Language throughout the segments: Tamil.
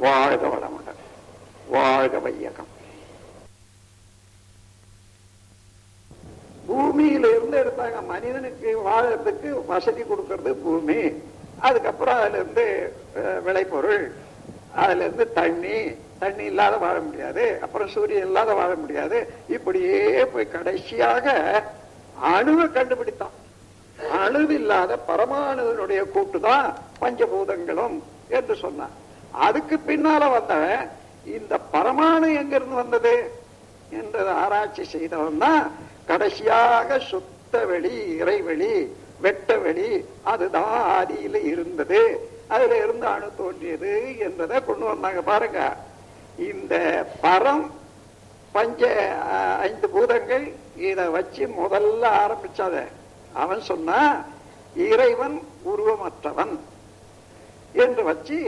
வாழ்க வளமுடன். வாழ்க வையகம். பூமியில இருந்து எடுத்தாங்க. மனிதனுக்கு வாழறதுக்கு வசதி கொடுக்கறது பூமி. அதுக்கப்புறம் அதுல இருந்து விளைபொருள். அதுல இருந்து தண்ணி. தண்ணி இல்லாத வாழ முடியாது. அப்புறம் சூரியன் இல்லாத வாழ முடியாது. இப்படியே போய் கடைசியாக அணுவை கண்டுபிடித்தான். அணுவில்லாத இல்லாத கூட்டு கூட்டுதான் பஞ்சபூதங்களும் என்று சொன்னான். அதுக்கு பின்னால வந்தவன் இந்த பரமாணு எங்கிருந்து வந்தது? என்றதை ஆராய்ச்சி செய்தவன் தான் கடைசியாக சுத்த வெளி இறைவெளி வெட்ட வெளி அதுதான் ஆதியில இருந்தது. அதுல இருந்து அணு தோன்றியது என்றதை கொண்டு வந்தாங்க பாருங்க. இந்த பரம் பஞ்ச ஐந்து பூதங்கள் இதை வச்சு முதல்ல ஆரம்பிச்சாத. அவன் சொன்னா இறைவன் உருவமற்றவன் என்று வச்சு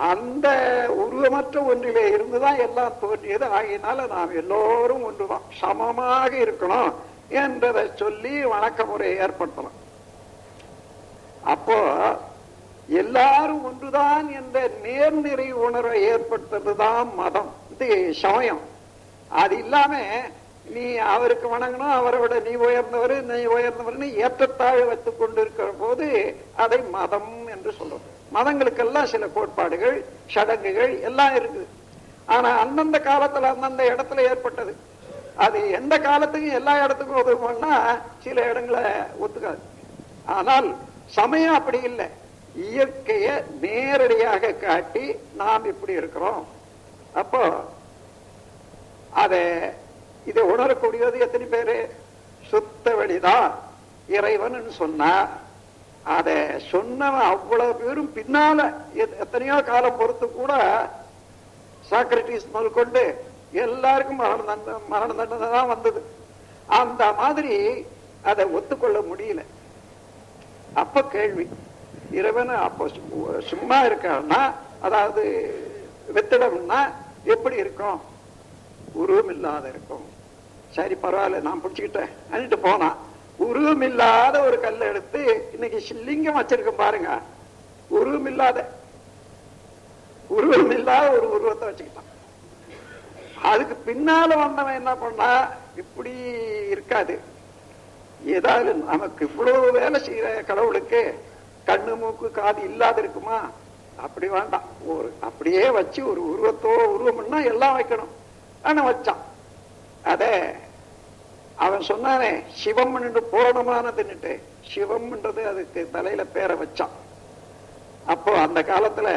அந்த உருவமற்ற ஒன்றிலே இருந்துதான் எல்லாம் தோன்றியது. ஆகையினால நாம் எல்லோரும் ஒன்றுதான். சமமாக இருக்கணும் என்றதை சொல்லி வணக்க முறையை ஏற்படுத்தலாம் அப்போ எல்லாரும் ஒன்றுதான் என்ற நேர்நிறை உணர்வை ஏற்படுத்துறதுதான் மதம். இது சமயம். அது இல்லாம நீ அவருக்கு வணங்கணும் அவரை விட நீ உயர்ந்தவர் நீ உயர்ந்தவர்னு ஏற்றத்தாழ் வைத்துக் கொண்டிருக்கிற போது அதை மதம் என்று சொல்றோம். மதங்களுக்கெல்லாம் சில கோட்பாடுகள் சடங்குகள் எல்லாம் இருக்குது. ஆனா அந்தந்த காலத்துல அந்தந்த இடத்துல ஏற்பட்டது. அது எந்த காலத்துக்கும் எல்லா இடத்துக்கும் உதவும்னா சில இடங்களை ஒத்துக்காது. ஆனால் சமயம் அப்படி இல்லை. இயற்கைய நேரடியாக காட்டி நாம் இப்படி இருக்கிறோம். அப்போ அதை இதை உணரக்கூடியது எத்தனை பேரு? சுத்த வழிதான் இறைவன் சொன்னா அத சொன்னவன் அவ்வளவு பேரும் பின்னால எத்- எத்தனையோ காலம் பொறுத்து கூட சாக்ரட்டிஸ் முதல் கொண்டு எல்லாருக்கும் மரண தண்டனை மரண தண்டனை தான் வந்தது. அந்த மாதிரி அதை ஒத்துக்கொள்ள முடியல. அப்ப கேள்வி இறைவன் அப்போ சும்மா இருக்கான்னா அதாவது வெத்திடம்னா எப்படி இருக்கும்? உருவம் இல்லாத இருக்கும். சரி பரவாயில்ல நான் பிடிச்சுக்கிட்டேன். அன்னிட்டு போனான். உருவம் இல்லாத ஒரு கல்லை எடுத்து இன்னைக்கு லிங்கம் வச்சிருக்க பாருங்க. உருவம் இல்லாத உருவம் இல்லாத ஒரு உருவத்தை வச்சுக்கிட்டான். அதுக்கு பின்னால வந்தவன் என்ன பண்ணா இப்படி இருக்காது. ஏதாவது நமக்கு இவ்வளவு வேலை செய்யற கடவுளுக்கு கண்ணு மூக்கு காது இல்லாத இருக்குமா? அப்படி வேண்டாம். ஒரு அப்படியே வச்சு ஒரு உருவத்தோ உருவம்னா எல்லாம் வைக்கணும். ஆனா வச்சான். அத அவன் சொன்னானே சிவம் பூரணமானதுன்னுட்டு சிவம்ன்றது அதுக்கு தலையில பேரை வச்சான். அப்போ அந்த காலத்துல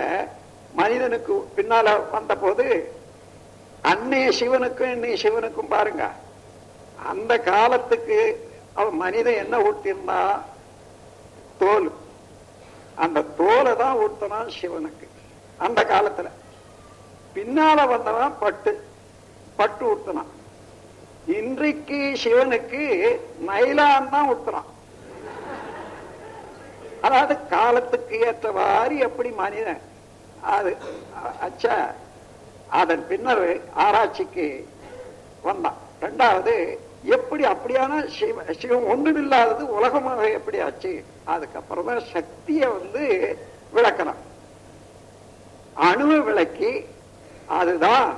மனிதனுக்கு பின்னால வந்த போது அன்னைய சிவனுக்கும் இன்னைய சிவனுக்கும் பாருங்க. அந்த காலத்துக்கு அவன் மனிதன் என்ன ஊட்டியிருந்தா? தோல். அந்த தோலை தான் ஊட்டினான் சிவனுக்கு. அந்த காலத்துல. பின்னால வந்தவன் பட்டு. பட்டு ஊட்டினான் இன்றைக்கு சிவனுக்கு நைலான் தான் ஊட்டுறான் அதாவது காலத்துக்கு ஏற்றவாறு எப்படி மனிதன் அது அச்சா அதன் பின்னர் ஆராய்ச்சிக்கு வந்தான். ரெண்டாவது எப்படி அப்படியான சிவ சிவம் ஒன்றுமில்லாதது உலகமாக எப்படி ஆச்சு? அதுக்கப்புறம் தான் சக்தியை வந்து விளக்கணும். அணுவை விளக்கி அதுதான்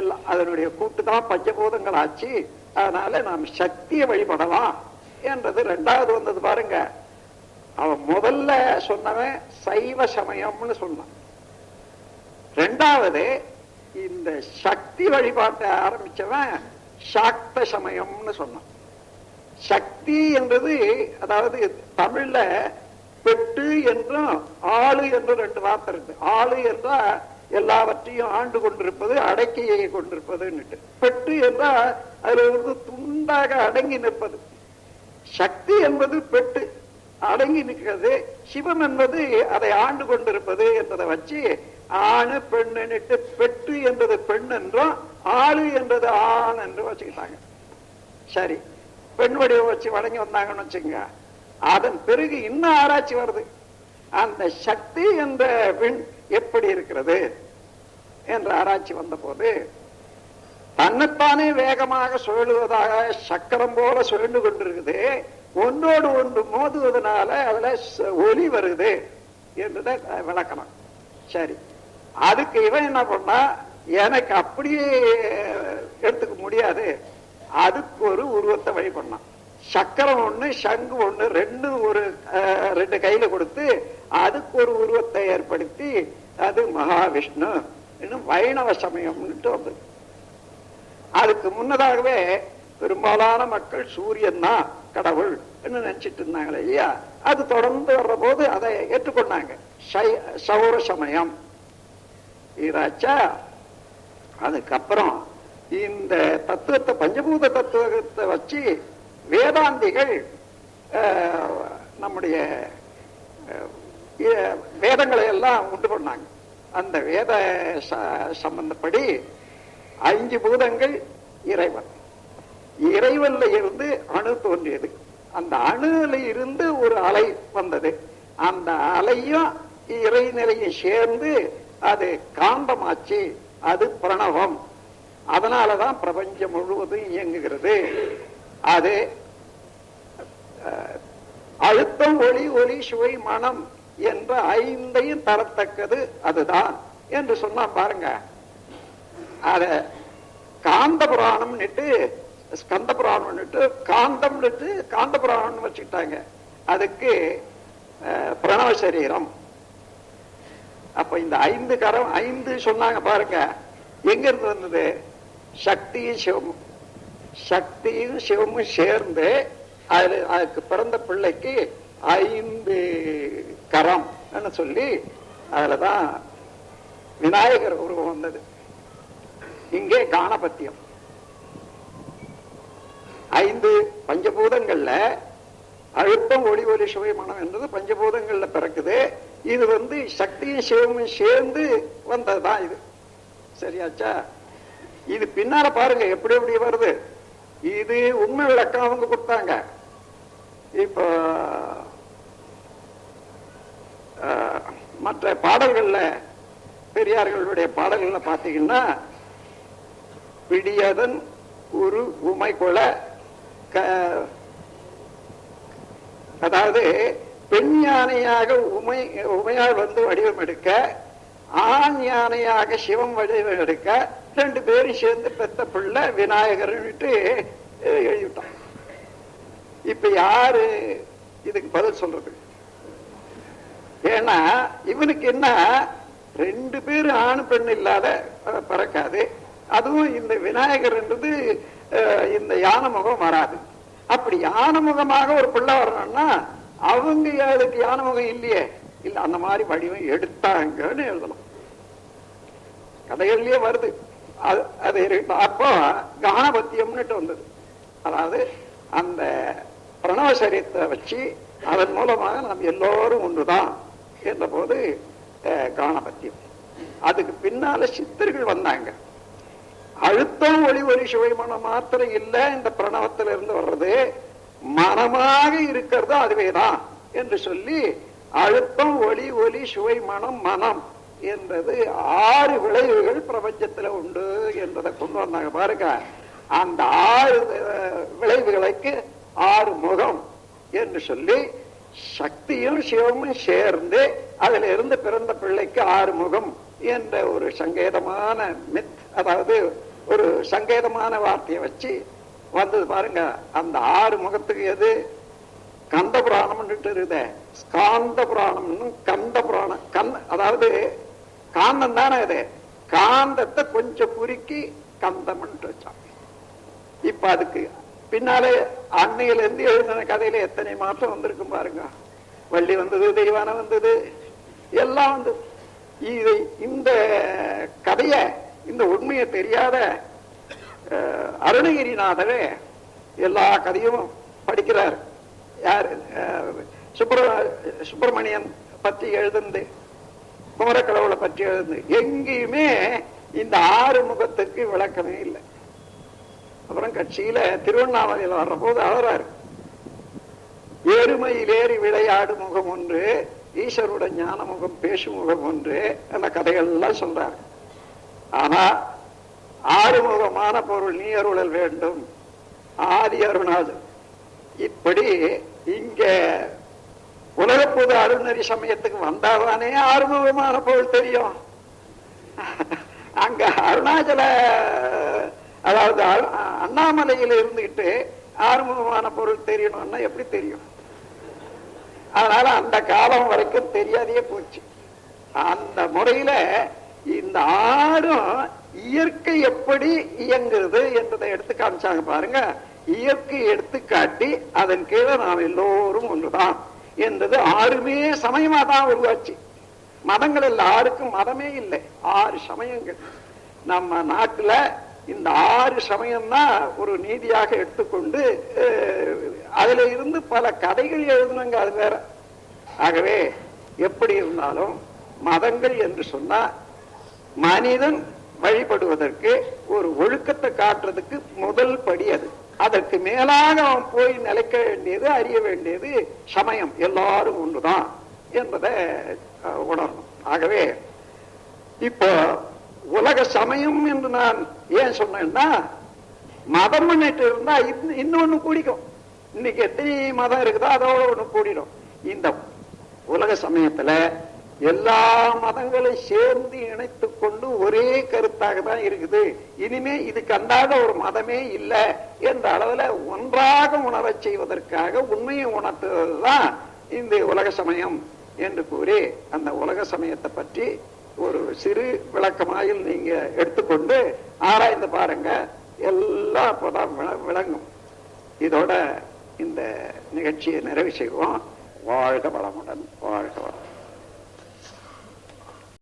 எல்லாம் அதனுடைய கூட்டு தான் பஞ்சபூதங்கள் ஆச்சு அதனால நாம் சக்தியை வழிபடலாம் என்றது ரெண்டாவது வந்தது பாருங்க. அவன் முதல்ல சொன்னவன் சைவ சமயம்னு சொன்னான். ரெண்டாவது இந்த சக்தி வழிபாட்டை ஆரம்பிச்சவன் சாக்த சமயம்னு சொன்னான். சக்தி என்றது அதாவது தமிழ்ல பெட்டு என்றும் ஆளு என்று ரெண்டு வார்த்தை இருக்கு. ஆளு என்றா எல்லாவற்றையும் ஆண்டு கொண்டிருப்பது அடக்கியை கொண்டிருப்பதுன்னுட்டு. பெட்டு என்றால் அதுல இருந்து துண்டாக அடங்கி நிற்பது. சக்தி என்பது பெட்டு அடங்கி நிற்கிறது. சிவம் என்பது அதை ஆண்டு கொண்டிருப்பது என்பதை வச்சு ஆணு பெண்ணுன்னுட்டு பெட்டு என்பது பெண் என்றும் ஆளு என்பது ஆண் என்று வச்சுக்கிட்டாங்க. சரி பெண் வடிவம் வச்சு வழங்கி வந்தாங்கன்னு வச்சுங்க அதன் பிறகு இன்னும் ஆராய்ச்சி வருது. அந்த சக்தி என்ற பெண் எப்படி இருக்கிறது என்ற ஆராய்ச்சி வந்த போது தன்னைத்தானே வேகமாக சுழலுவதாக சக்கரம் போல சுழண்டு கொண்டிருக்குது. ஒன்றோடு ஒன்று மோதுவதனால அதுல ச- ஒலி வருது என்றதை விளக்கணும். சரி. அதுக்கு இவன் என்ன பண்ணா எனக்கு அப்படியே எடுத்துக்க முடியாது. அதுக்கு ஒரு உருவத்தை வழி பண்ணான். சக்கரம் ஒண்ணு சங்கு ஒண்ணு ரெண்டு ஒரு அஹ், ரெண்டு கையில கொடுத்து அதுக்கு ஒரு உருவத்தை ஏற்படுத்தி அது மகாவிஷ்ணு இன்னும் வைணவ சமயம்னுட்டு வந்தது. அதுக்கு முன்னதாகவே பெரும்பாலான மக்கள் சூரியன் தான் கடவுள் நினைச்சிட்டு இருந்தாங்களே இல்லையா? அது தொடர்ந்து வர்ற போது அதை ஏற்றுக்கொண்டாங்க. சை- சௌர சமயம். இதாச்சா அதுக்கப்புறம் இந்த தத்துவத்தை பஞ்சபூத தத்துவத்தை வச்சு வேதாந்திகள் அஹ், நம்முடைய வேதங்களை எல்லாம் உண்டு பண்ணாங்க. அந்த வேத ச- சம்பந்தப்படி அஞ்சு பூதங்கள் இறைவன். இறைவன்ல இருந்து அணு தோன்றியது. அந்த அணுல இருந்து ஒரு அலை வந்தது. அந்த அலையும் இறைநிலையும் சேர்ந்து அது காந்தமாச்சு அது பிரணவம். அதனாலதான் பிரபஞ்சம் முழுவதும் இயங்குகிறது. அது அஹ், அழுத்தம் ஒளி ஒளி சுவை மனம் என்ற ஐந்தையும் தரத்தக்கது அதுதான் என்று சொன்னா பாருங்க. அத காந்த புராணம்னுட்டு ஸ்கந்த புராணம்னுட்டு காந்தம்னுட்டு காந்த புராணம்னு வச்சுக்கிட்டாங்க. அதுக்கு அஹ், பிரணவ சரீரம். அப்ப இந்த ஐந்து கரம் ஐந்து சொன்னாங்க பாருங்க. எங்க இருந்து வந்தது? சக்தியும் சிவமும் சக்தியும் சிவமும் சேர்ந்து அதுல அதுக்கு பிறந்த பிள்ளைக்கு ஐந்து கரம் சொல்லி அதுலதான் விநாயகர் உருவம் வந்தது. இங்கே காணபத்தியம் ஐந்து பஞ்சபூதங்கள்ல அழுத்தம் ஒளி ஒலி சுவை மனம் என்றது பஞ்சபூதங்கள்ல பிறக்குது. இது வந்து சக்தியும் சிவமும் சேர்ந்து வந்ததுதான் இது. சரியாச்சா? இது பின்னால பாருங்க எப்படி எப்படி வருது. இது உண்மை விளக்கம் அவங்க கொடுத்தாங்க. இப்போ ஆஹ், மற்ற பாடல்கள்ல பெரியார்களுடைய பாடல்கள்ல பாத்தீங்கன்னா பிடியதன் ஒரு உமை கொல க- அதாவது பெண் யானையாக உமை உமையால் வந்து வடிவம் எடுக்க ஆண் யானையாக சிவம் வடிவெடுக்க ரெண்டு பேரும் சேர்ந்து பெத்த பிள்ளை விநாயகர்னுட்டு எழுதிவிட்டான். இப்ப யாரு இதுக்கு பதில் சொல்றது? ஏன்னா இவனுக்கு என்ன ரெண்டு பேரும் ஆண் பெண் இல்லாத பறக்காது பிறக்காது. அதுவும் இந்த விநாயகர்ன்றது இந்த யானை முகம் வராது. அப்படி யானை முகமாக ஒரு பிள்ளை வரணும்னா அவங்க அதுக்கு யானை முகம் இல்லையே? இல்ல அந்த மாதிரி வடிவம் எடுத்தாங்கன்னு எழுதலாம் கதைகள்லயே வருது. அது இருக்கட்டும். அப்போ கானபத்தியம்னுட்டு வந்தது. அதாவது அந்த பிரணவ சரீரத்தை வச்சு அதன் மூலமாக நாம் எல்லோரும் ஒன்றுதான் என்ற போது கானபத்தியம் அதுக்கு பின்னால சித்தர்கள் வந்தாங்க. அழுத்தம் ஒளி ஒளி சுவை மனம் மாத்திரம் இல்லை இந்த பிரணவத்துல இருந்து வர்றது. மனமாக இருக்கிறது அதுவேதான் என்று சொல்லி அழுத்தம் ஒளி ஒலி சுவை மனம் மனம் என்றது ஆறு விளைவுகள் பிரபஞ்சத்துல உண்டு என்றதை கொண்டு வந்தாங்க. பாருங்க அந்த ஆறு விளைவுகளுக்கு ஆறு முகம் என்று சொல்லி சக்தியும் சிவமும் சேர்ந்து அதுல இருந்து பிறந்த பிள்ளைக்கு ஆறு முகம் என்ற ஒரு சங்கேதமான மித் அதாவது ஒரு சங்கேதமான வார்த்தையை வச்சு வந்தது பாருங்க. அந்த ஆறு முகத்துக்கு எது? கந்த புராணம்னு இருக்கு ஸ்காந்த புராணம்னு கந்த புராணம். கந்த அதாவது காந்தம் தானே அது காந்தத்தை கொஞ்சம் குறுக்கி கந்தம்னு வச்சான். இப்ப அதுக்கு பின்னாலே அன்னையில இருந்து எழுதின கதையில எத்தனை மாற்றம் வந்திருக்கும் பாருங்க. வள்ளி வந்தது தெய்வானம் வந்தது எல்லாம் வந்து இது இந்த கதைய இந்த உண்மையை தெரியாத அருணகிரிநாதரே எல்லா கதையும் படிக்கிறார். யார் அஹ், சுப்பிர சுப்பிரமணியன் பற்றி எழுதுந்து குமரக்கடவுளை பற்றி இருந்து எங்கேயுமே இந்த ஆறு முகத்துக்கு விளக்கமே இல்லை. அப்புறம் கட்சியில திருவண்ணாமலையில் வர்ற போது அவராரு எருமையில் ஏறி விளையாடு முகம் ஒன்று ஈஸ்வரோட ஞான முகம் பேசும் முகம் ஒன்று அந்த கதைகள்லாம் சொல்றாரு. ஆனா ஆறுமுகமான பொருள் நீ அருளல் வேண்டும். ஆதி அருணாது. இப்படி இங்க உலக பொது அருள்நெறி சமயத்துக்கு வந்தாதானே ஆறுமுகமான பொருள் தெரியும். அங்க அருணாச்சல அதாவது அண்ணாமலையில இருந்துகிட்டு ஆறுமுகமான பொருள் தெரியணும்னா எப்படி தெரியும்? அதனால அந்த காலம் வரைக்கும் தெரியாதையே போச்சு. அந்த முறையில இந்த ஆடும் இயற்கை எப்படி இயங்குறது என்றதை எடுத்து காமிச்சாங்க பாருங்க. இயற்கை எடுத்து காட்டி அதன் கீழே நாம் எல்லோரும் ஒன்றுதான். என்றது ஆறுமே சமயமா தான் உருவாச்சு. மதங்கள் இல்லை ஆறுக்கும் மதமே இல்லை. ஆறு சமயங்கள். நம்ம நாட்டுல இந்த ஆறு சமயம்னா ஒரு நீதியாக எடுத்துக்கொண்டு அதுல இருந்து பல கதைகள் எழுதுனங்க அது வேற. ஆகவே எப்படி இருந்தாலும் மதங்கள் என்று சொன்னா மனிதன் வழிபடுவதற்கு ஒரு ஒழுக்கத்தை காட்டுறதுக்கு முதல் படி அது. அதற்கு மேலாக அவன் போய் நிலைக்க வேண்டியது அறிய வேண்டியது சமயம். எல்லாரும் ஒன்றுதான் என்பதை உணரணும். ஆகவே இப்போ உலக சமயம் என்று நான் ஏன் சொன்னேன்னா மதம் பண்ணிட்டு இருந்தா இன்னும் இன்னொன்னு கூடிக்கும். இன்னைக்கு எத்தனை மதம் இருக்குதோ அதோட ஒண்ணு கூடிடும். இந்த உலக சமயத்துல எல்லா மதங்களையும் சேர்ந்து இணைத்து கொண்டு ஒரே கருத்தாக தான் இருக்குது. இனிமே இதுக்கு அந்தாத ஒரு மதமே இல்லை என்ற அளவுல ஒன்றாக உணரச் செய்வதற்காக உண்மையை உணர்த்துவதுதான் இந்த உலக சமயம் என்று கூறி அந்த உலக சமயத்தை பற்றி ஒரு சிறு விளக்கமாயில் நீங்க எடுத்துக்கொண்டு ஆராய்ந்து பாருங்க. எல்லாம் அப்பதான் விள- விளங்கும். இதோட இந்த நிகழ்ச்சியை நிறைவு செய்வோம். வாழ்க வளமுடன் வாழ்க வளம்